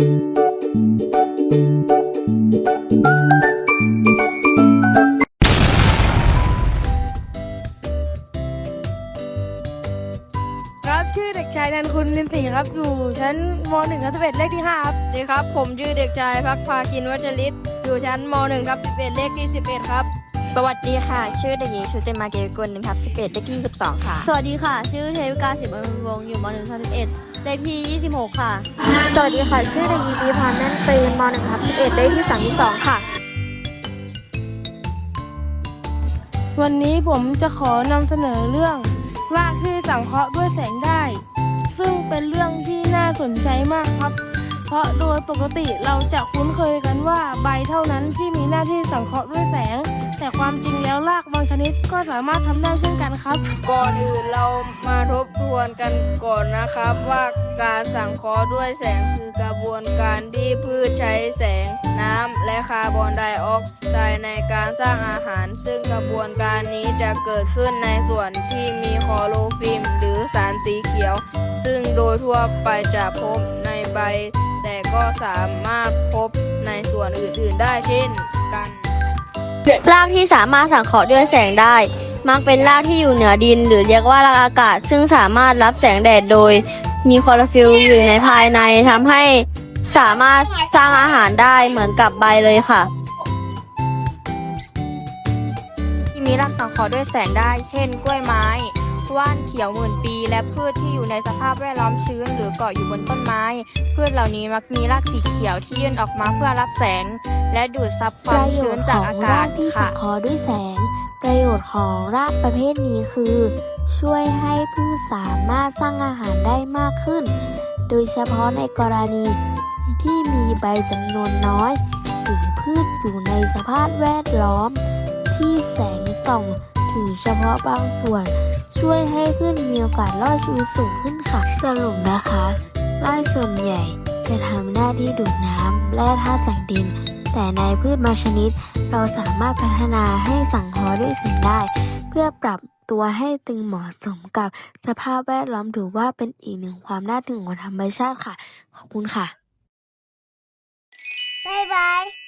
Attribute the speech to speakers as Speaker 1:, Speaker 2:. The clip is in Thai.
Speaker 1: ครับชื่อเด็กชายนันคุณลินศรีครับ อยู่ชั้นม .1 ทับ11เลขที่5ครับ
Speaker 2: สวัสดีครับ ผมชื่อเด็กชายพักพาคินวัชริศอยู่ชั้นม .1 ครับ11 เลขที่ 11 ครับ
Speaker 3: สวัสดีค่ะ ชื่อเด็กหญิงชุติมาเกยกุลหนึ่งทับสิบเอ็ดเลขที่สิบสองค่ะ
Speaker 4: สวัสดีค่ะ ชื่อเทวิกาสิบอรุณวงศ์อยู่ม .1 ทับ11เลขที่26ค่ะ
Speaker 3: สวัสดีค่ะ ชื่อเด็กหญิงปีพรแม่นปืนมหนึ่งทับสิบเอ็ดเลขที่สามสิบสองค่ะ
Speaker 1: วันนี้ผมจะขอนำเสนอเรื่องรากที่สังเคราะห์ด้วยแสงได้ ซึ่งเป็นเรื่องที่น่าสนใจมากครับ เพราะโดยปกติเราจะคุ้นเคยกันว่าใบเท่านั้นที่มีหน้าที่สังเคราะห์ด้วยแสงแต่ ความจริงแล้วรากบางชนิดก็สามารถทำได้เช่นกันครับ
Speaker 2: ก่อนอื่นเรามาทบทวนกันก่อนนะครับว่าการสังเคราะห์ด้วยแสงคือกระบวนการที่พืชใช้แสงน้ำและคาร์บอนไดออกไซด์ในการสร้างอาหาร ซึ่งกระบวนการนี้จะเกิดขึ้นในส่วนที่มีคลอโรฟิลมหรือสารสีเขียว ซึ่งโดยทั่วไปจะพบในใบ แต่ก็สามารถพบในส่วนอื่นๆได้เช่นกัน
Speaker 4: รากที่สามารถสังเคราะห์ด้วยแสงได้ มักเป็นรากที่อยู่เหนือดิน หรือเรียกว่ารากอากาศ ซึ่งสามารถรับแสงแดดโดย มีคลอโรฟิลล์อยู่ในภายในทำให้สามารถสร้างอาหารได้เหมือนกับใบเลยค่ะ
Speaker 3: ที่มีรากสังเคราะห์ด้วยแสงได้ เช่น กล้วยไม้ ว่านเขียวหมื่นปี และพืชที่อยู่ในสภาพแวดล้อมชื้น หรือเกาะอยู่บนต้นไม้ พืชเหล่านี้มักมีรากสีเขียวที่ยื่นออกมาเพื่อรับแสง และดูดซับค
Speaker 5: ป
Speaker 3: วาม
Speaker 5: ระโย
Speaker 3: ชื้
Speaker 5: ช
Speaker 3: น
Speaker 5: น์ข
Speaker 3: จาก
Speaker 5: อง
Speaker 3: อารา
Speaker 5: กา
Speaker 3: ศ
Speaker 5: ที่สังเคราะห์ด้วยแสง ประโยชน์ของรากประเภทนี้คือ ช่วยให้พืชสามารถสร้างอาหารได้มากขึ้น โดยเฉพาะในกรณีที่มีใบจำนวนน้อย หรือพืชอยู่ในสภาพแวดล้อม ที่แสงส่องถึงเฉพาะบางส่วน ช่วยให้พืชมีโอกาสรอดชีวิตสูงขึ้นค่ะสรุปนะคะรากส่วนใหญ่จะทำหน้าที่ดูดน้ำและธาตุจากดิน แต่ในพืชบางชนิด เราสามารถพัฒนาให้สังเคราะห์ด้วยสิ่งได้ เพื่อปรับตัวให้ตึงเหมาะสมกับสภาพแวดล้อมถือว่าเป็นอีกหนึ่งความน่าทึ่งของธรรมชาติค่ะ ขอบคุณค่ะ
Speaker 6: บ๊ายบาย